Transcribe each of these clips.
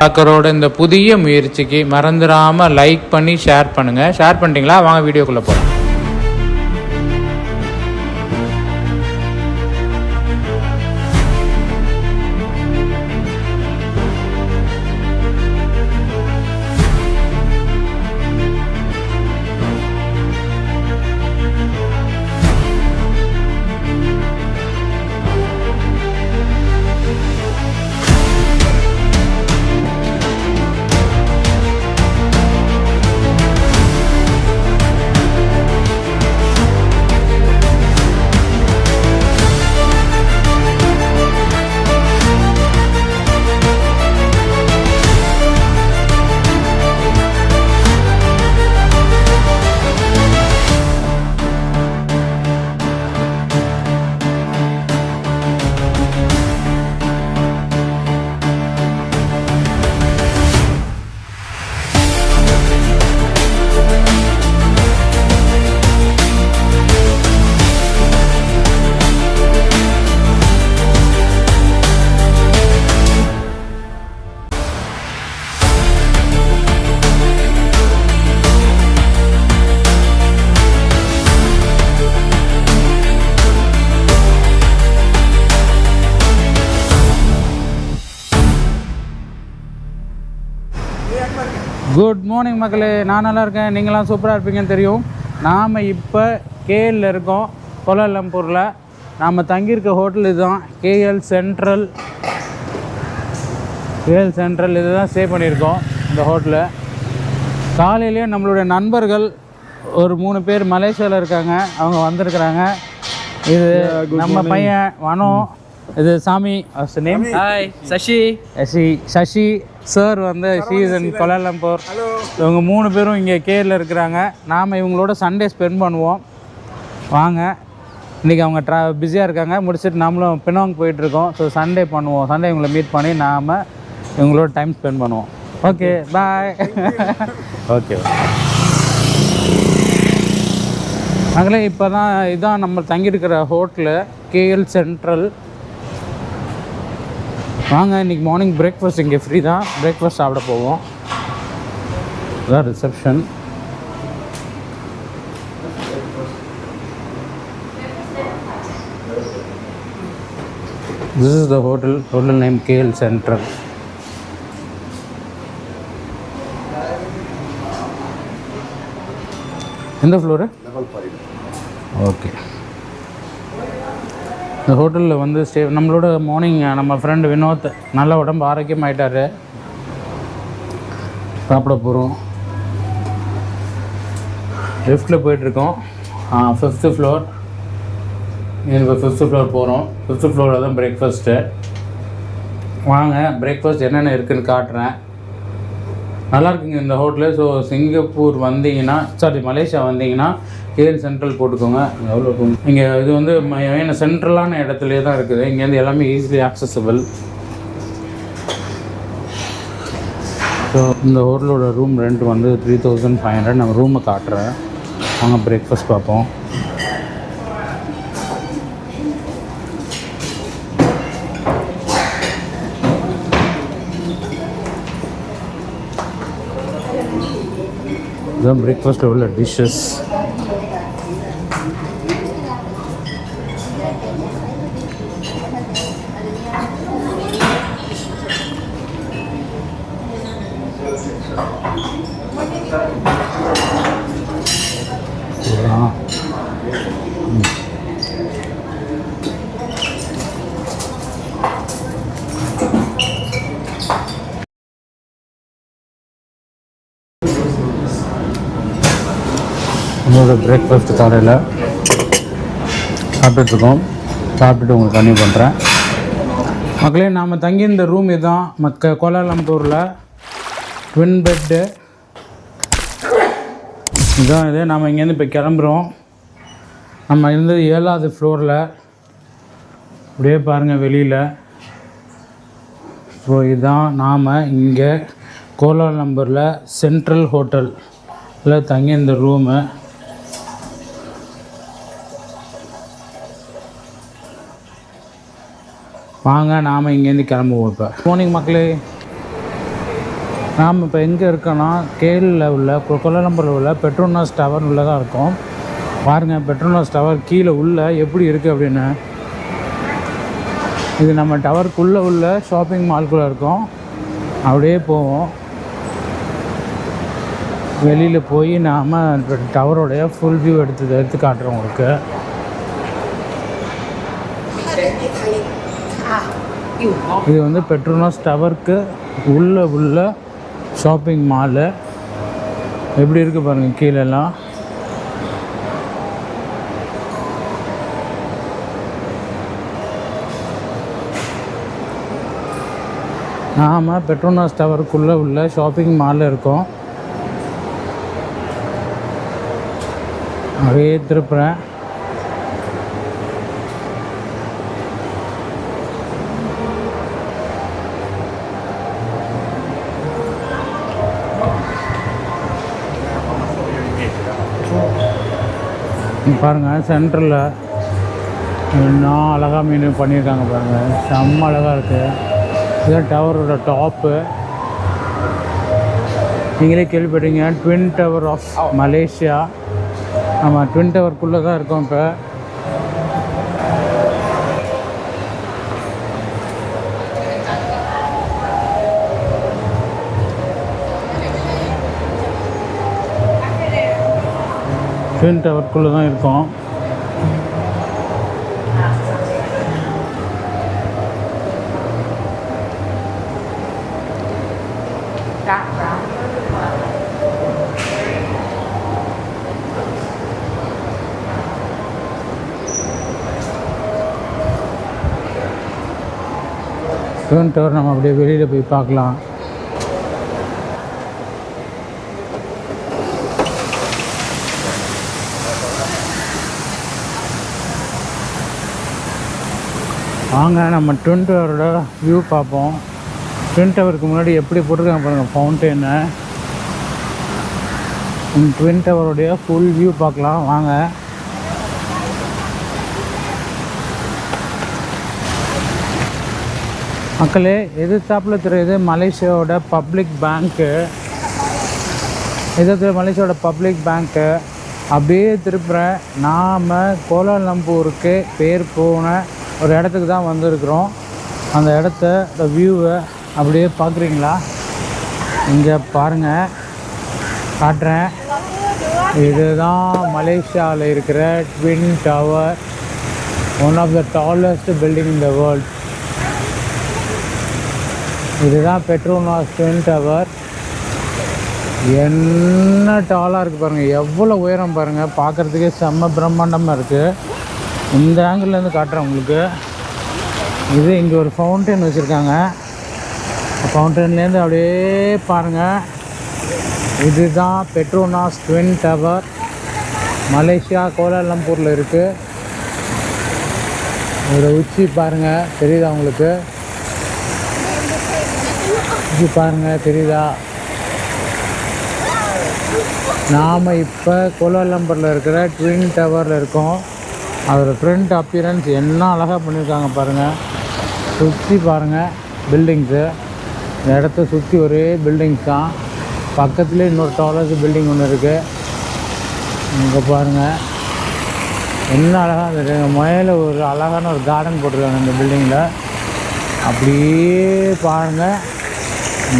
டாக்கரோட இந்த புதிய முயற்சிக்கு மறந்துடாமல் லைக் பண்ணி ஷேர் பண்ணுங்கள் ஷேர் பண்ணிட்டீங்களா? வாங்க வீடியோக்குள்ளே போகலாம் மார்னிங் மக்களே நான் நல்லா இருக்கேன். நீங்களாம் சூப்பராக இருப்பீங்கன்னு தெரியும். நாம் இப்போ கேஎல்ல இருக்கோம். கோலாலம்பூரில். நாம் தங்கியிருக்க ஹோட்டல் இதுதான். கேஎல் சென்ட்ரல் கேஎல் சென்ட்ரல் இதுதான் ஸ்டே பண்ணியிருக்கோம் இந்த ஹோட்டலில். காலையிலேயே நம்மளுடைய நண்பர்கள் ஒரு மூணு பேர் மலேசியாவில் இருக்காங்க. அவங்க வந்திருக்கிறாங்க. இது நம்ம பையன் வனோ. இது Sami. Name hi Sasi C Sasi sir வந்து சீசன் கொலாலம்பூர் இவங்க மூணு பேரும் இங்கே கேரில் இருக்கிறாங்க. நாம் இவங்களோட சண்டே ஸ்பெண்ட் பண்ணுவோம். வாங்க. இன்றைக்கி அவங்க ட்ரா பிஸியாக இருக்காங்க. முடிச்சுட்டு நம்மளும் பினாங் போயிட்டுருக்கோம் ஸோ சண்டே பண்ணுவோம். சண்டே இவங்களை மீட் பண்ணி நாம் இவங்களோட டைம் ஸ்பெண்ட் பண்ணுவோம். ஓகே பாய் ஓகே நாங்களே இப்போ தான் இதான் நம்ம தங்கியிருக்கிற ஹோட்டலு கேஎல் சென்ட்ரல் வாங்க இன்னைக்கு மார்னிங் பிரேக்ஃபாஸ்ட் இங்கே ஃப்ரீ தான். பிரேக்ஃபாஸ்ட் சாப்பிட போவோம். இதான் reception this is the hotel hotel name KL Central எந்த ஃப்ளோரு ஓகே இந்த ஹோட்டலில் வந்து ஸ்டே நம்மளோட மார்னிங் நம்ம ஃப்ரெண்டு வினோத் நல்ல உடம்பு ஆரோக்கியமாயிட்டாரு. சாப்பிட போகிறோம் லிஃப்ட்டில் போயிட்டுருக்கோம். ஃபிஃப்த்து ஃப்ளோர் இப்போ ஃபிஃப்த்து ஃப்ளோர் போகிறோம் ஃபிஃப்த்து ஃப்ளோரில் தான் பிரேக்ஃபாஸ்ட்டு வாங்க பிரேக்ஃபாஸ்ட் என்னென்ன இருக்குன்னு காட்டுறேன். நல்லா இருக்குங்க இந்த ஹோட்டலு. ஸோ சிங்கப்பூர் வந்தீங்கன்னா சாரி மலேசியா வந்தீங்கன்னா கேஎல் சென்ட்ரல் போட்டுக்கோங்க. எவ்வளோ இங்கே இது வந்து மெயின் சென்ட்ரலான இடத்துலையே தான் இருக்குது. இங்கேருந்து எல்லாமே ஈஸிலி ஆக்சசபிள் ஸோ இந்த ஹோட்டலோட ரூம் ரெண்ட் வந்து த்ரீ தௌசண்ட் ஃபைவ் ஹண்ட்ரட் நம்ம ரூமை காட்டுறேன். வாங்க பிரேக்ஃபாஸ்ட் பார்ப்போம். இதுதான் பிரேக்ஃபாஸ்ட்டில் உள்ள டிஷ்ஷஸ் நம்மளோட பிரேக்ஃபாஸ்ட் காலையில் சாப்பிட்டுட்ருக்கோம் சாப்பிட்டுட்டு உங்களுக்கு கன்னியூ பண்ணுறேன் மக்களே நாம் தங்கியிருந்த ரூம் இதுதான் மக்க கோலாலம்பூரில் ட்வின் பெட்டு இதுதான் இது. நாம் இங்கேருந்து இப்போ கிளம்புறோம். நம்ம இருந்தது ஏழாவது ஃப்ளோரில் அப்படியே பாருங்கள் வெளியில். ஸோ இதுதான் நாம் இங்கே கோலாலம்பூரில் சென்ட்ரல் ஹோட்டலில் தங்கியிருந்த ரூமு வாங்க நாம் இங்கேருந்து கிளம்புவோம் இப்போ. மார்னிங் மக்களே. நாம் இப்போ எங்கே இருக்கோன்னா கேரளில் உள்ள கொ- உள்ள பெட்ரோனாஸ் டவர் உள்ள தான் இருக்கோம். பாருங்கள் பெட்ரோனாஸ் டவர் கீழே உள்ள எப்படி இருக்குது அப்படின்னு. இது நம்ம டவருக்குள்ளே உள்ள ஷாப்பிங் மால்குள்ளே இருக்கோம். அப்படியே போவோம். வெளியில் போய் நாம் டவரோடைய ஃபுல் வியூ எடுத்து எடுத்து காட்டுறோம் உங்களுக்கு. இது வந்து பெட்ரோனாஸ் டவருக்கு உள்ள உள்ள ஷாப்பிங் மாலு. எப்படி இருக்குது பாருங்கள் கீழெல்லாம். ஆமாம் பெட்ரோனாஸ் டவருக்குள்ளே உள்ள ஷாப்பிங் மாலில் இருக்கும். அப்படியே திருப்புறேன். இங்க பாருங்க சென்டரில் என்ன அழகாக மீன் பண்ணியிருக்காங்க பாருங்க. செம்ம அழகாக இருக்குது இதுதான் டவரோட டாப்பு நீங்களே கேள்விப்பட்டீங்க ட்வின் டவர் ஆஃப் மலேசியா ஆமாம் ட்வின் டவர்க்குள்ளே தான் இருக்கோம் இப்போ. ட்வின் டவர்க்குள்ளே தான் இருக்கோம். ட்வின் டவர் நம்ம அப்படியே வெளியில் போய் பார்க்கலாம். வாங்க நம்ம ட்வின் டவரோட வியூ பார்ப்போம். ட்வின் டவருக்கு முன்னாடி எப்படி போட்டிருக்காங்க பாருங்கள் ஃபவுண்டெயினை ட்வின் டவருடைய ஃபுல் வியூ பார்க்கலாம் வாங்க. மக்களே எதிர்த்தாப்பில் தெரியுது மலேசியாவோட பப்ளிக் பேங்க்கு எதிர்த்து மலேசியாவோட பப்ளிக் பேங்க்கு அப்படியே திருப்புறேன். நாம் கோலாலம்பூருக்கு பேர் போன ஒரு இடத்துக்கு தான் வந்திருக்கிறோம். அந்த இடத்த இந்த வியூவை அப்படியே பார்க்குறீங்களா? இங்கே பாருங்கள் காட்டுறேன். இதுதான் மலேசியாவில் இருக்கிற twin tower one of the tallest building in the world இதுதான் பெட்ரோனாஸ் ட்வின் டவர் என்ன டாலாக இருக்குது பாருங்கள் எவ்வளோ உயரம் பாருங்கள் பார்க்குறதுக்கே செம்ம பிரம்மாண்டமாக இருக்குது இந்த ஆங்கிள்லேருந்து காட்டுறேன் உங்களுக்கு. இது இங்கே ஒரு ஃபவுண்டன் வச்சுருக்காங்க. ஃபவுண்டன்லேருந்து அப்படியே பாருங்கள் இதுதான் பெட்ரோனாஸ் ட்வின் டவர் மலேசியா கோலாலம்பூரில் இருக்குது இதோட உச்சி பாருங்கள் தெரியுதா உங்களுக்கு? உச்சி பாருங்கள் தெரியுதா? நாம் இப்போ கோலாலம்பூரில் இருக்கிற ட்வின் டவரில் இருக்கோம். அதோடய ஃப்ரண்ட் அப்பியரன்ஸ் என்ன அழகாக பண்ணியிருக்காங்க பாருங்கள் சுற்றி பாருங்கள் பில்டிங்ஸு இந்த இடத்த சுற்றி ஒரே பில்டிங்ஸ் தான். பக்கத்துலேயே இன்னொரு டாலர்ஸ் பில்டிங் ஒன்று இருக்குது இங்கே பாருங்கள் என்ன அழகாக இருக்குது மேலே ஒரு அழகான ஒரு கார்டன் போட்டிருக்காங்க இந்த பில்டிங்கில் அப்படியே பாருங்கள்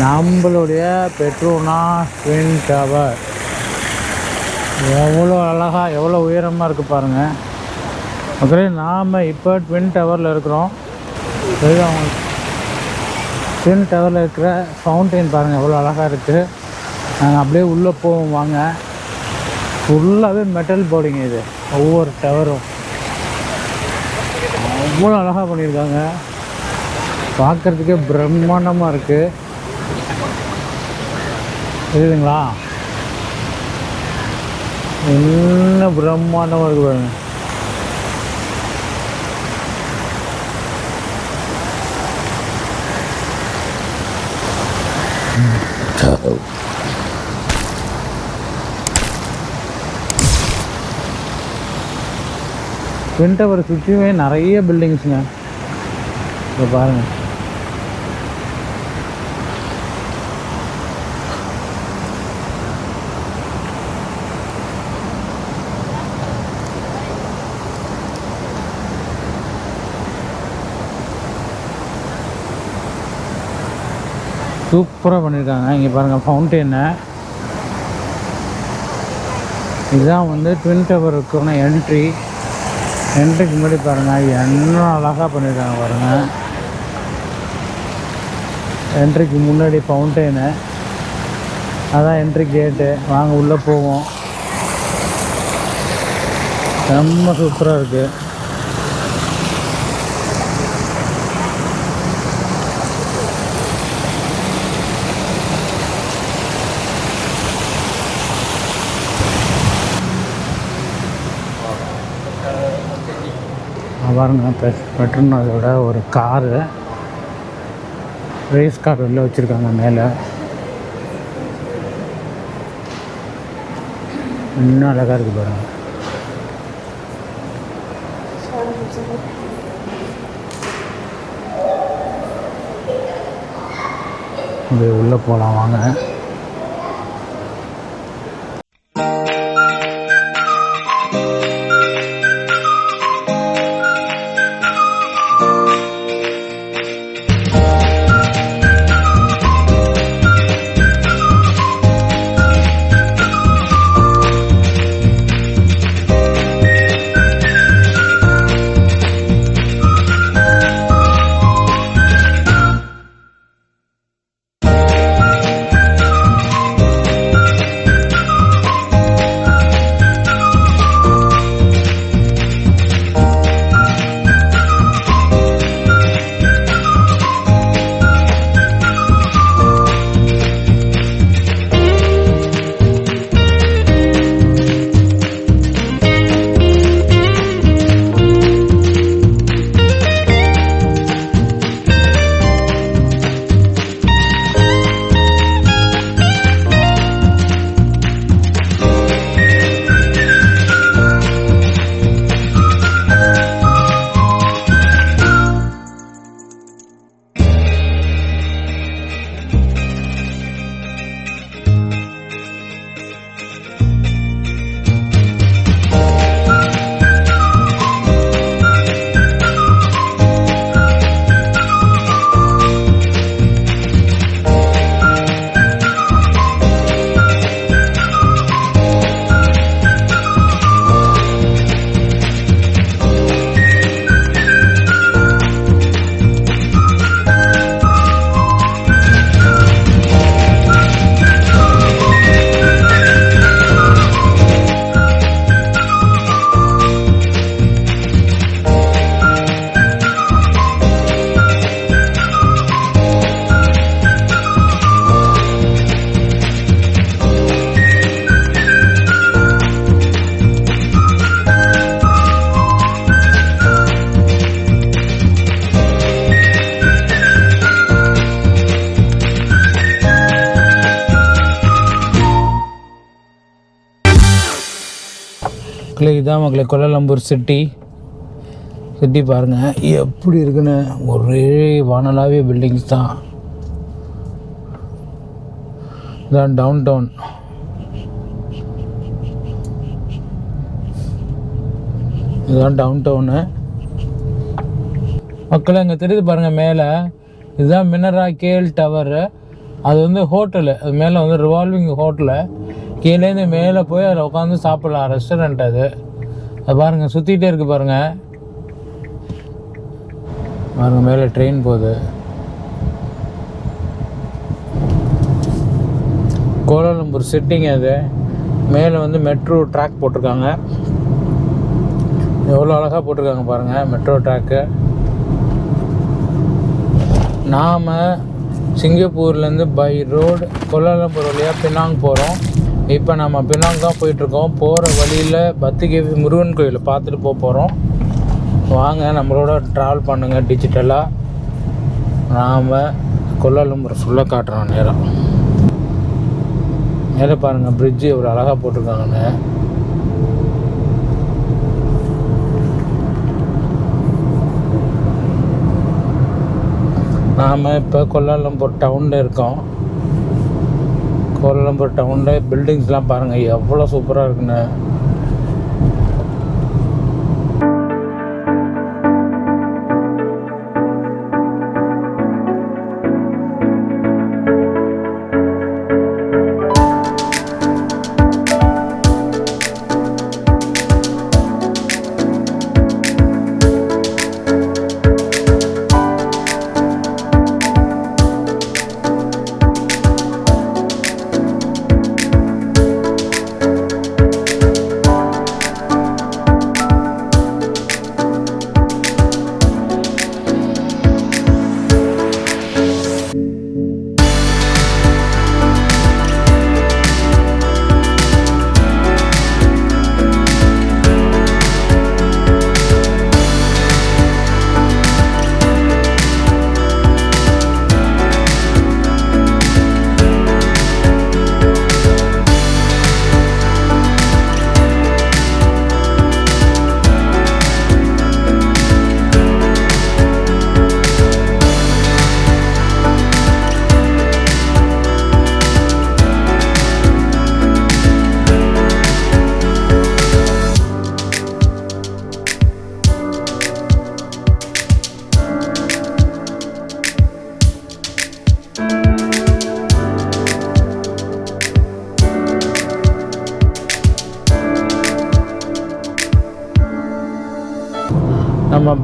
நம்மளுடைய பெட்ரோனா ட்வின் டவர் எவ்வளோ அழகாக எவ்வளோ உயரமாக இருக்குது பாருங்கள் அப்புறம் நாம் இப்போ ட்வின் டவரில் இருக்கிறோம். ட்வின் டவரில் இருக்கிற ஃபவுண்டைன் பாருங்கள் எவ்வளோ அழகாக இருக்குது நாங்கள் அப்படியே உள்ளே போவோம் வாங்க. ஃபுல்லாகவே மெட்டல் போர்டிங் இது. ஒவ்வொரு டவரும் அவ்வளோ அழகாக பண்ணியிருக்காங்க. பார்க்குறதுக்கே பிரம்மாண்டமாக இருக்குது தெரியுதுங்களா என்ன பிரம்மாண்டமாக பாருங்கள் பாருங்க ட்வின் டவர் சுற்றியுமே நிறைய பில்டிங்ஸுங்க இப்போ பாருங்கள் சூப்பராக பண்ணியிருக்காங்க இங்கே பாருங்கள் ஃபவுண்டெயினை இதுதான் வந்து ட்வின் டவருக்கான என்ட்ரி என்ட்ரிக்கு முன்னாடி பாருங்கள் என்ன அழகாக பண்ணியிருக்காங்க பாருங்கள் என்ட்ரிக்கு முன்னாடி ஃபவுண்டெயினு அதான் என்ட்ரி கேட்டு வாங்க உள்ளே போவோம். ரொம்ப சூப்பராக இருக்குது பாருங்க பெ பெட்ரோனோட ஒரு காரு ரேஸ் கார் வெளில வச்சுருக்காங்க மேலே. இன்னும் அழகாக இருக்குது பாருங்க. அப்படியே உள்ளே போகலாம் வாங்க. மக்களே இதான் மக்களே கொல்லலம்பூர் சிட்டி. சிட்டி பாருங்கள் எப்படி இருக்குன்னு. ஒரே வானலாவிய பில்டிங்ஸ் தான். இதான் டவுன் டவுன் இதுதான் டவுன் டவுனு மக்கள் அங்கே தெரியுது பாருங்கள் மேலே. இதுதான் மினரா கேல் டவரு அது வந்து ஹோட்டலு அது மேலே வந்து ரிவால்விங் ஹோட்டலு கீழேருந்து மேலே போய் அதில் உட்காந்து சாப்பிட்லாம். ரெஸ்டாரண்ட் அது. அது பாருங்கள் சுற்றிகிட்டே இருக்கு பாருங்கள் பாருங்கள் மேலே ட்ரெயின் போகுது. கோலாலம்பூர் சிட்டிங் அது. மேலே வந்து மெட்ரோ ட்ராக் போட்டிருக்காங்க. எவ்வளோ அழகாக போட்டிருக்காங்க பாருங்கள் மெட்ரோ ட்ராக்கு நாம் சிங்கப்பூர்லேருந்து பை ரோடு கோலாலம்பூர் வழியாக பினாங் போகிறோம் இப்போ நம்ம பினாங் தான் போயிட்டுருக்கோம். போகிற வழியில் பத்திகேவி முருகன் கோயிலை பார்த்துட்டு போக போகிறோம் வாங்க நம்மளோட ட்ராவல் பண்ணுங்கள் டிஜிட்டலாக நாம் கொல்லாலம்பூர் ஃபுல்லாக காட்டுறோம் நேரம் மேலே பாருங்கள் பிரிட்ஜு எவ்வளோ அழகாக போட்டிருக்காங்கன்னு. நாம் இப்போ கொல்லாலம்பூர் டவுனில் இருக்கோம். கோலாலம்பூர் டவுனில் பில்டிங்ஸ்லாம் பாருங்கள் எவ்வளோ சூப்பராக இருக்குன்னு.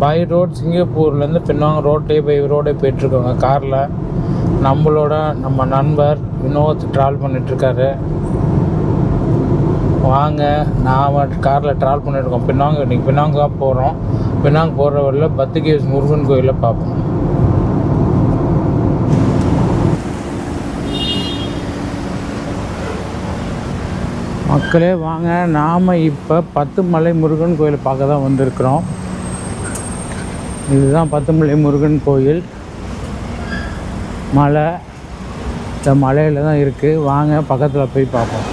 பை ரோட் சிங்கப்பூர்லேருந்து பின்னாங்க ரோட்டே பை ரோடே போயிட்டுருக்கோங்க காரில் நம்மளோட நம்ம நண்பர் வினோத் ட்ராவல் பண்ணிகிட்ருக்காரு வாங்க நாம் காரில் ட்ராவல் பண்ணியிருக்கோம் பின்னாங்க இன்றைக்கி பின்னாங்க தான் போகிறோம் பின்னாங்க போகிற வழியில் பத்துகேஸ் முருகன் கோயிலை பார்ப்போம். மக்களே வாங்க. நாம் இப்போ பத்து மலை முருகன் கோயிலை பார்க்க தான் வந்திருக்கிறோம். இதுதான் பத்துமலை முருகன் கோயில். மலை. இந்த மலையில் தான் இருக்குது வாங்க பக்கத்தில் போய் பார்ப்போம்.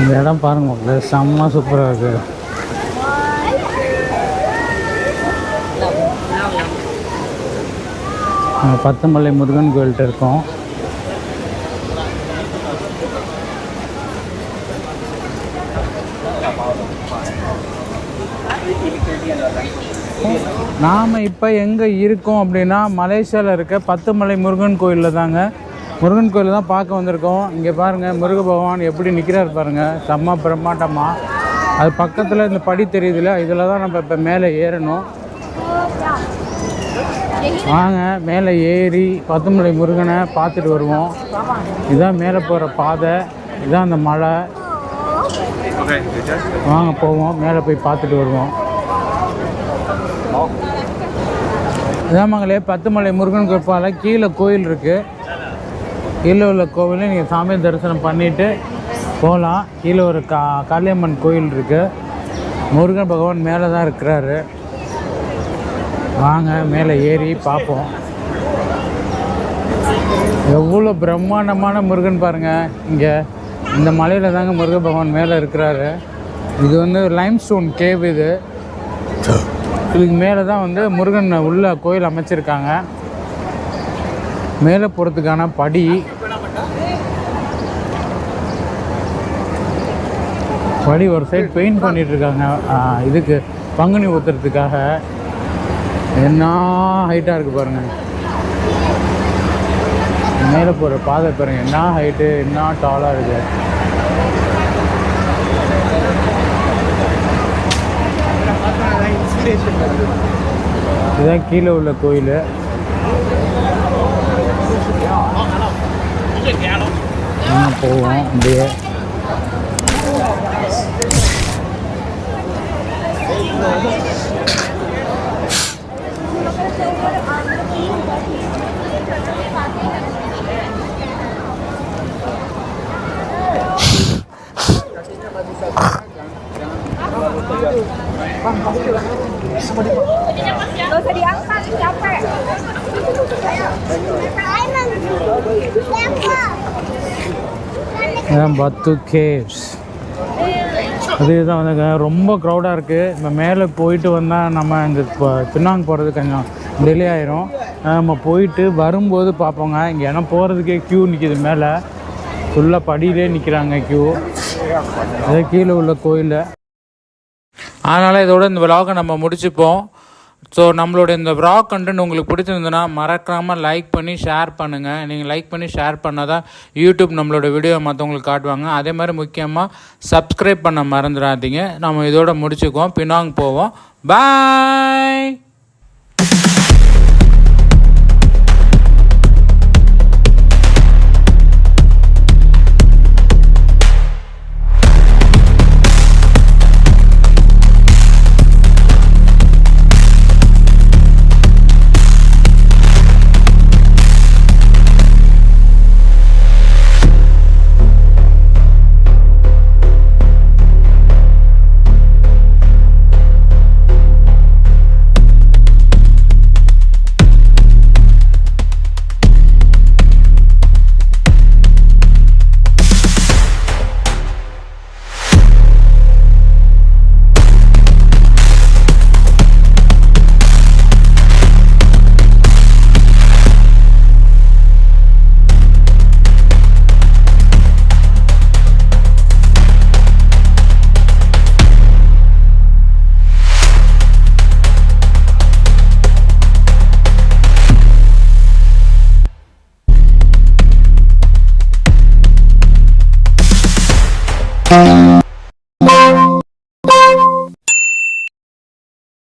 இந்த இடம் பாருங்க செம்ம சூப்பராக இருக்குது பத்துமலை முருகன் கோயில்கிட்ட இருக்கோம். நாம் இப்போ எங்கே இருக்கோம் அப்படின்னா மலேசியாவில் இருக்க பத்துமலை முருகன் கோயிலில் தாங்க. முருகன் கோயிலில் தான் பார்க்க வந்திருக்கோம். இங்கே பாருங்கள் முருக பகவான் எப்படி நிற்கிறார் பாருங்கள் செம்ம பிரம்மாண்டமாக அது பக்கத்தில் இந்த படி தெரியுதுல இதில் தான் நம்ம இப்போ மேலே ஏறணும். வாங்க மேலே ஏறி பத்துமலை முருகனை பார்த்துட்டு வருவோம். இதுதான் மேலே போகிற பாதை இதுதான் அந்த மலை. வாங்க போவோம் மேலே போய் பார்த்துட்டு வருவோம். இதாமங்களே பத்துமலை முருகன் கோப்பால கீழே கோயில் இருக்குது கீழே உள்ள கோவிலில் நீங்கள் சாமி தரிசனம் பண்ணிவிட்டு போகலாம் கீழே ஒரு கா காளியம்மன் கோயில் இருக்குது முருகன் பகவான் மேலே தான் இருக்கிறாரு. வாங்க மேலே ஏறி பார்ப்போம். எவ்வளோ பிரம்மாண்டமான முருகன் பாருங்கள் இங்கே இந்த மலையில் தாங்க முருக பகவான் மேலே இருக்கிறாரு. இது வந்து லைம் ஸ்டோன் கேவ் இது. இதுக்கு மேலே தான் வந்து முருகன் உள்ள கோயில் அமைச்சிருக்காங்க. மேலே போகிறதுக்கான படி. படி ஒரு சைடு பெயிண்ட் பண்ணிகிட்ருக்காங்க இதுக்கு பங்குனி ஊற்றுறதுக்காக என்ன ஹைட்டாக இருக்குது பாருங்கள் மேலே போகிற பாதை பாருங்க. என்ன ஹைட்டு என்ன டாலாக இருக்குது இதுதான் கீழே உள்ள கோயில். போவோம் அப்படியே. Gak பத்து கேவ்ஸ்? அதுதான் தான் ரொம்ப க்ரௌடாக இருக்குது இப்போ மேலே போயிட்டு வந்தால் நம்ம இங்கே பின்னாங்க போகிறது கொஞ்சம் டிலே ஆயிரும். நம்ம போயிட்டு வரும்போது பார்ப்போங்க. இங்கே ஏன்னா போகிறதுக்கே க்யூ நிற்கிது மேலே. ஃபுல்லாக படியிலே நிற்கிறாங்க க்யூ அதே கீழே உள்ள கோயிலில். அதனால் இதோட இந்த விலாகை நம்ம முடிச்சுப்போம். ஸோ நம்மளோட இந்த vlog கண்டென்ட் உங்களுக்கு பிடிச்சிருந்ததுன்னா மறக்காமல் லைக் பண்ணி ஷேர் பண்ணுங்கள் நீங்கள் லைக் பண்ணி ஷேர் பண்ணால் தான் யூடியூப் நம்மளோட வீடியோ மற்றவங்களுக்கு காட்டுவாங்க. அதே மாதிரி முக்கியமாக சப்ஸ்கிரைப் பண்ண மறந்துடாதீங்க. நம்ம இதோட முடிச்சுக்குவோம். பினாங் போவோம். பாய்